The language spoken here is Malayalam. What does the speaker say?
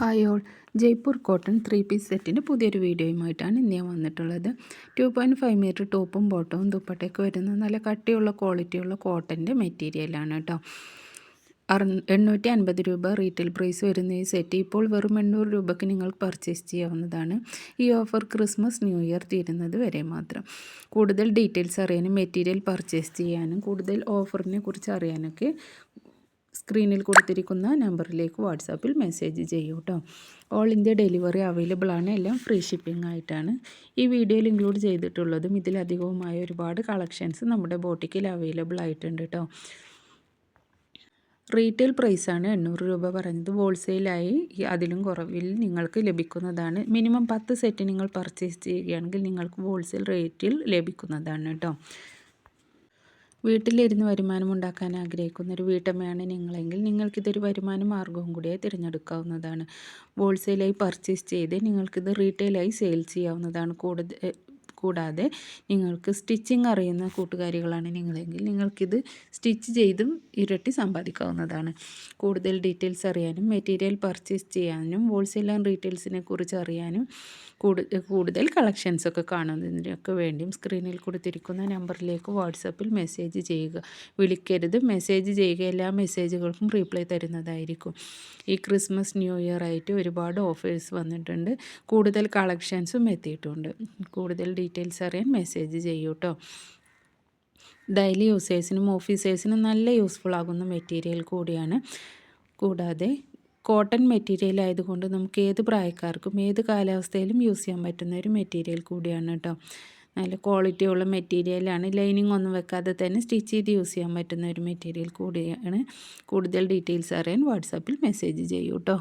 Hi all. Jaipur cotton three piece സെറ്റിന്റെ പുതിയൊരു വീഡിയോയുമായിട്ടാണ് ഇന്ന് ഞാൻ വന്നിട്ടുള്ളത്. ടു പോയിന്റ് ഫൈവ് മീറ്റർ ടോപ്പും ബോട്ടവും ദുപ്പട്ടയൊക്കെ വരുന്ന നല്ല കട്ടിയുള്ള ക്വാളിറ്റിയുള്ള കോട്ടന്റെ മെറ്റീരിയലാണ് കേട്ടോ. അറു എണ്ണൂറ്റി അൻപത് രൂപ റീറ്റെയിൽ പ്രൈസ് വരുന്ന ഈ സെറ്റ് ഇപ്പോൾ വെറും എണ്ണൂറ് രൂപയ്ക്ക് നിങ്ങൾക്ക് പർച്ചേസ് ചെയ്യാവുന്നതാണ്. ഈ ഓഫർ ക്രിസ്മസ് ന്യൂ ഇയർ തീരുന്നത് വരെ മാത്രം. കൂടുതൽ ഡീറ്റെയിൽസ് അറിയാനും മെറ്റീരിയൽ പർച്ചേസ് ചെയ്യാനും കൂടുതൽ ഓഫറിനെ കുറിച്ച് അറിയാനൊക്കെ സ്ക്രീനിൽ കൊടുത്തിരിക്കുന്ന നമ്പറിലേക്ക് വാട്സാപ്പിൽ മെസ്സേജ് ചെയ്യൂ കേട്ടോ ഓൾ ഇന്ത്യ ഡെലിവറി അവൈലബിൾ ആണ്. എല്ലാം ഫ്രീ ഷിപ്പിംഗ് ആയിട്ടാണ്. ഈ വീഡിയോയിൽ ഇൻക്ലൂഡ് ചെയ്തിട്ടുള്ളതും ഇതിലധികവുമായ ഒരുപാട് കളക്ഷൻസ് നമ്മുടെ ബോട്ടിക്കിൽ അവൈലബിൾ ആയിട്ടുണ്ട് കേട്ടോ റീറ്റെയിൽ പ്രൈസാണ് എണ്ണൂറ് രൂപ പറഞ്ഞത്. ഹോൾസെയിലായി അതിലും കുറവിൽ നിങ്ങൾക്ക് ലഭിക്കുന്നതാണ്. മിനിമം പത്ത് സെറ്റ് നിങ്ങൾ പർച്ചേസ് ചെയ്യുകയാണെങ്കിൽ നിങ്ങൾക്ക് ഹോൾസെയിൽ റേറ്റിൽ ലഭിക്കുന്നതാണ് കേട്ടോ വീട്ടിലിരുന്ന് വരുമാനം ഉണ്ടാക്കാൻ ആഗ്രഹിക്കുന്ന ഒരു വീട്ടമ്മയാണ് നിങ്ങളെങ്കിൽ നിങ്ങൾക്കിതൊരു വരുമാന മാർഗവും കൂടിയായി തിരഞ്ഞെടുക്കാവുന്നതാണ്. ഹോൾസെയിലായി പർച്ചേസ് ചെയ്ത് നിങ്ങൾക്കിത് റീറ്റെയിലായി സെയിൽ ചെയ്യാവുന്നതാണ്. കൂടുതൽ കൂടാതെ നിങ്ങൾക്ക് സ്റ്റിച്ചിങ് അറിയുന്ന കൂട്ടുകാരികളാണ് നിങ്ങളെങ്കിൽ നിങ്ങൾക്കിത് സ്റ്റിച്ച് ചെയ്തും ഇരട്ടി സമ്പാദിക്കാവുന്നതാണ്. കൂടുതൽ ഡീറ്റെയിൽസ് അറിയാനും മെറ്റീരിയൽ പർച്ചേസ് ചെയ്യാനും ഹോൾസെയിൽ ആൻഡ് റീറ്റെയിൽസിനെ കുറിച്ച് അറിയാനും കൂടുതൽ കളക്ഷൻസൊക്കെ കാണുന്നതിനൊക്കെ വേണ്ടിയും സ്ക്രീനിൽ കൊടുത്തിരിക്കുന്ന നമ്പറിലേക്ക് വാട്സപ്പിൽ മെസ്സേജ് ചെയ്യുക. വിളിക്കരുത്. മെസ്സേജ് ചെയ്യുക. എല്ലാ മെസ്സേജുകൾക്കും റീപ്ലൈ തരുന്നതായിരിക്കും. ഈ ക്രിസ്മസ് ന്യൂ ഇയർ ആയിട്ട് ഒരുപാട് ഓഫേഴ്സ് വന്നിട്ടുണ്ട്. കൂടുതൽ കളക്ഷൻസും എത്തിയിട്ടുണ്ട്. കൂടുതൽ ഡീറ്റെയിൽസ് അറിയാൻ മെസ്സേജ് ചെയ്യൂ കേട്ടോ ഡെയിലി യൂസേഴ്സിനും ഓഫീസേഴ്സിനും നല്ല യൂസ്ഫുൾ ആകുന്ന മെറ്റീരിയൽ കൂടിയാണ്. കൂടാതെ കോട്ടൺ മെറ്റീരിയൽ ആയതുകൊണ്ട് നമുക്ക് ഏത് പ്രായക്കാർക്കും ഏത് കാലാവസ്ഥയിലും യൂസ് ചെയ്യാൻ പറ്റുന്ന ഒരു മെറ്റീരിയൽ കൂടിയാണ് കേട്ടോ നല്ല ക്വാളിറ്റിയുള്ള മെറ്റീരിയലാണ് ലൈനിങ് ഒന്നും വെക്കാതെ തന്നെ സ്റ്റിച്ച് ചെയ്ത് യൂസ് ചെയ്യാൻ പറ്റുന്ന ഒരു മെറ്റീരിയൽ കൂടിയാണ്. കൂടുതൽ ഡീറ്റെയിൽസ് അറിയാൻ വാട്സാപ്പിൽ മെസ്സേജ് ചെയ്യൂ കേട്ടോ